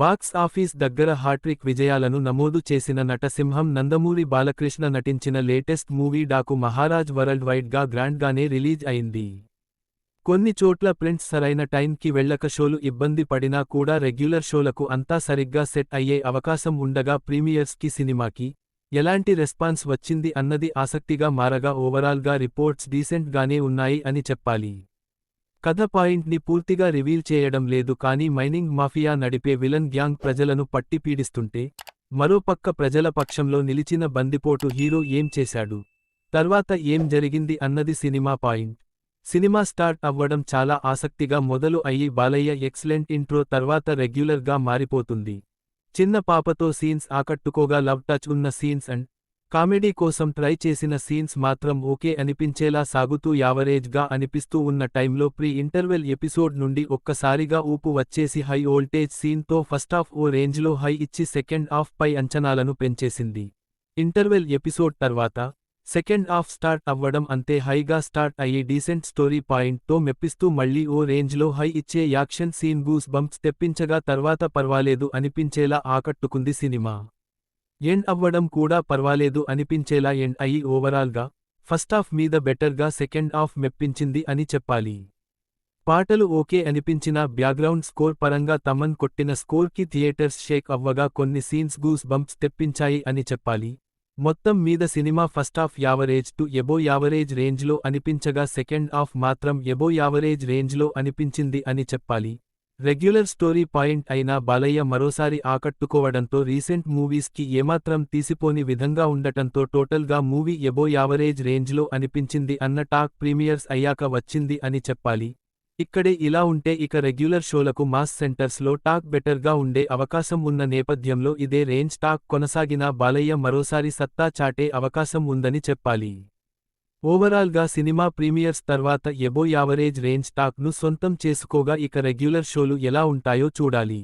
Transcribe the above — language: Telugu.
బాక్స్ ఆఫీస్ దగ్గర హాట్రిక్ విజయాలను నమోదు చేసిన నటసింహం నందమూరి బాలకృష్ణ నటించిన latest movie Daaku Maharaaj world వైడ్గా గ్రాండ్గానే రిలీజ్ అయింది. కొన్ని చోట్ల ప్రింట్స్ సరైన టైంకి వెళ్ళక షోలు ఇబ్బంది పడినా కూడా రెగ్యులర్ షోలకు అంతా సరిగ్గా సెట్ అయ్యే అవకాశం ఉండగా ప్రీమియర్స్కి సినిమాకి ఎలాంటి రెస్పాన్స్ వచ్చింది అన్నది ఆసక్తిగా మారగా ఓవరాల్గా రిపోర్ట్స్ డీసెంట్గానే ఉన్నాయి అని చెప్పాలి. కథ పాయింట్ని పూర్తిగా రివీల్ చేయడం లేదు కానీ మైనింగ్ మాఫియా నడిపే విలన్ గ్యాంగ్ ప్రజలను పట్టి పీడిస్తుంటే మరోపక్క ప్రజల పక్షంలో నిలిచిన బందిపోటు హీరో ఏం చేశాడు? తర్వాత ఏం జరిగింది అన్నది సినిమా పాయింట్. సినిమా స్టార్ట్ అవ్వడం చాలా ఆసక్తిగా మొదలు అయ్యి బాలయ్య ఎక్సలెంట్ ఇంట్రో తర్వాత రెగ్యులర్గా మారిపోతుంది. చిన్న పాపతో సీన్స్ ఆకట్టుకోగా లవ్ టచ్ ఉన్న సీన్స్ అండ్ కామెడీ కోసం ట్రై చేసిన సీన్స్ మాత్రం ఓకే అనిపించేలా సాగుతూ యావరేజ్గా అనిపిస్తూ ఉన్న టైంలో ప్రీ ఇంటర్వెల్ ఎపిసోడ్ నుండి ఒక్కసారిగా ఊపు వచ్చేసి హై వోల్టేజ్ సీన్తో ఫస్టాఫ్ ఓ రేంజ్లో హై ఇచ్చి సెకండ్ హాఫ్ పై అంచనాలను పెంచేసింది. ఇంటర్వెల్ ఎపిసోడ్ తర్వాత సెకండ్ హాఫ్ స్టార్ట్ అవ్వడం అంతే హైగా స్టార్ట్ అయ్యి డీసెంట్ స్టోరీ పాయింట్తో మెప్పిస్తూ మళ్ళీ ఓ రేంజ్లో హై ఇచ్చే యాక్షన్ సీన్ గూస్ బంప్స్ తెప్పించగా తర్వాత పర్వాలేదు అనిపించేలా ఆకట్టుకుంది సినిమా. ఎండ్ అవ్వడం కూడా పర్వాలేదు అనిపించేలా ఎండ్ అయ్యి ఓవరాల్గా ఫస్టాఫ్ మీద బెటర్గా సెకండ్ హాఫ్ మెప్పించింది అని చెప్పాలి. పాటలు ఓకే అనిపించినా బ్యాక్గ్రౌండ్ స్కోర్ పరంగా తమన్ కొట్టిన స్కోర్కి థియేటర్స్ షేక్ అవ్వగా కొన్ని సీన్స్ గూస్ బంప్స్ తెప్పించాయి అని చెప్పాలి. మొత్తం మీద cinema first half average to above average రేంజ్లో అనిపించగా సెకండ్ హాఫ్ మాత్రం ఎబో యావరేజ్ రేంజ్లో అనిపించింది అని చెప్పాలి. రెగ్యులర్ స్టోరీ పాయింట్ అయిన బాలయ్య మరోసారి ఆకట్టుకోవడంతో రీసెంట్ మూవీస్కి ఏమాత్రం తీసిపోని విధంగా ఉండటంతో టోటల్గా మూవీ ఎబో యావరేజ్ రేంజ్లో అనిపించింది అన్న టాక్ ప్రీమియర్స్ అయ్యాక వచ్చింది అని చెప్పాలి. ఇక్కడే ఇలా ఉంటే ఇక రెగ్యులర్ షోలకు మాస్ సెంటర్స్లో టాక్ బెటర్గా ఉండే అవకాశం ఉన్న నేపథ్యంలో ఇదే రేంజ్ టాక్ కొనసాగినా బాలయ్య మరోసారి సత్తా చాటే అవకాశం ఉందని చెప్పాలి. ఓవరాల్గా సినిమా ప్రీమియర్స్ తర్వాత ఎబో యావరేజ్ రేంజ్ టాక్ను సొంతం చేసుకోగా ఇక రెగ్యులర్ షోలు ఎలా ఉంటాయో చూడాలి.